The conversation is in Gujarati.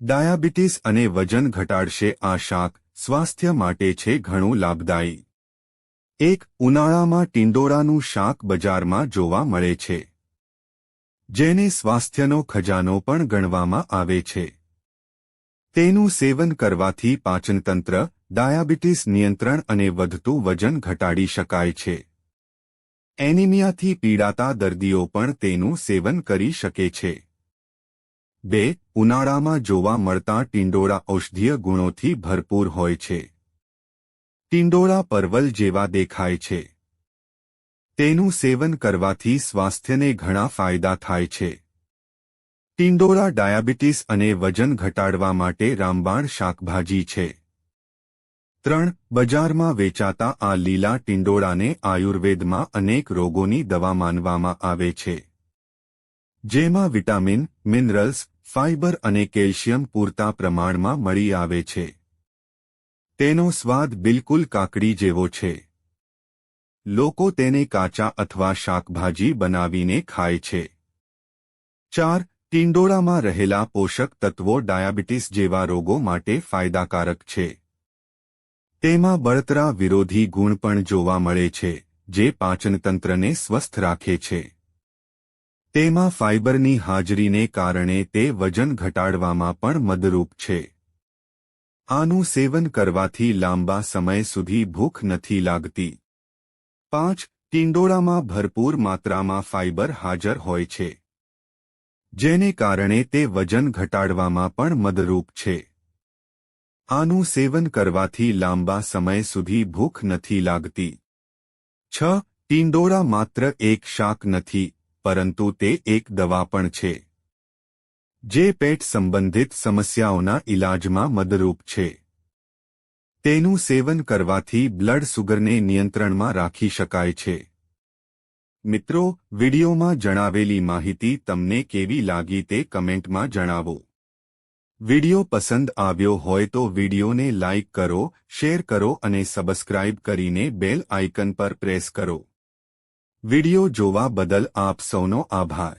ડાયાબિટીસ અને વજન ઘટાડશે આ શાક સ્વાસ્થ્ય માટે છે ઘણું લાભદાયી. એક ઉનાળામાં ટિંડોળાનું શાક બજારમાં જોવા મળે છે. જેને સ્વાસ્થ્યનો ખજાનો પણ ગણવામાં આવે છે. તેનું સેવન કરવાથી પાચનતંત્ર, ડાયાબિટીસ નિયંત્રણ અને વધતું વજન ઘટાડી શકાય છે. એનિમિયાથી પીડાતા દર્દીઓ પણ તેનું સેવન કરી શકે છે. બે, ઉનાળામાં જોવા મળતા ટિંડોળા ઔષધીય ગુણોથી ભરપૂર હોય છે. ટિંડોળા પરવલ જેવા દેખાય છે. તેનું સેવન કરવાથી સ્વાસ્થ્યને ઘણા ફાયદા થાય છે. ટિંડોળા ડાયાબિટીસ અને વજન ઘટાડવા માટે રામબાણ શાકભાજી છે. ત્રણ, બજારમાં વેચાતા આ લીલા ટિંડોળાને આયુર્વેદમાં અનેક રોગોની દવા માનવામાં આવે છે. જેમાં વિટામિન, મિનરલ્સ, ફાઇબર અને કેલ્શિયમ પૂરતા પ્રમાણમાં મળી આવે છે. તેનો સ્વાદ બિલકુલ કાકડી જેવો છે. લોકો તેને કાચા અથવા શાકભાજી બનાવીને ખાય છે. ચાર, ટિંડોળામાં રહેલા પોષક તત્વો ડાયાબિટીસ જેવા રોગો માટે ફાયદાકારક છે. તેમાં બળતરા વિરોધી ગુણ પણ જોવા મળે છે, જે પાચનતંત્રને સ્વસ્થ રાખે છે. તેમાં ફાઇબરની હાજરીને કારણે તે વજન ઘટાડવામાં પણ મદરૂપ છે. આનું સેવન કરવાથી લાંબા સમય સુધી ભૂખ નથી લાગતી. પાંચ, ટિંડોળામાં ભરપૂર માત્રામાં ફાઇબર હાજર હોય છે. જેને કારણે તે વજન ઘટાડવામાં પણ મદરૂપ છે. આનું સેવન કરવાથી લાંબા સમય સુધી ભૂખ નથી લાગતી. છ, ટીંડોળા માત્ર એક શાક નથી. પરંતુ તે એક દવા પણ છે. જે પેટ સંબંધિત સમસ્યાઓના ઇલાજમાં મદરૂપ છે. તેનું સેવન કરવાથી બ્લડ સુગરને નિયંત્રણમાં રાખી શકાય છે. મિત્રો, વિડિયોમાં જણાવેલી માહિતી તમને કેવી લાગી તે કમેન્ટમાં જણાવો. વિડિયો પસંદ આવ્યો હોય તો વિડિયોને લાઇક કરો, શેર કરો અને સબસ્ક્રાઇબ કરીને બેલ આઇકન પર પ્રેસ કરો. વિડિયો જોવા બદલ આપ સૌનો આભાર.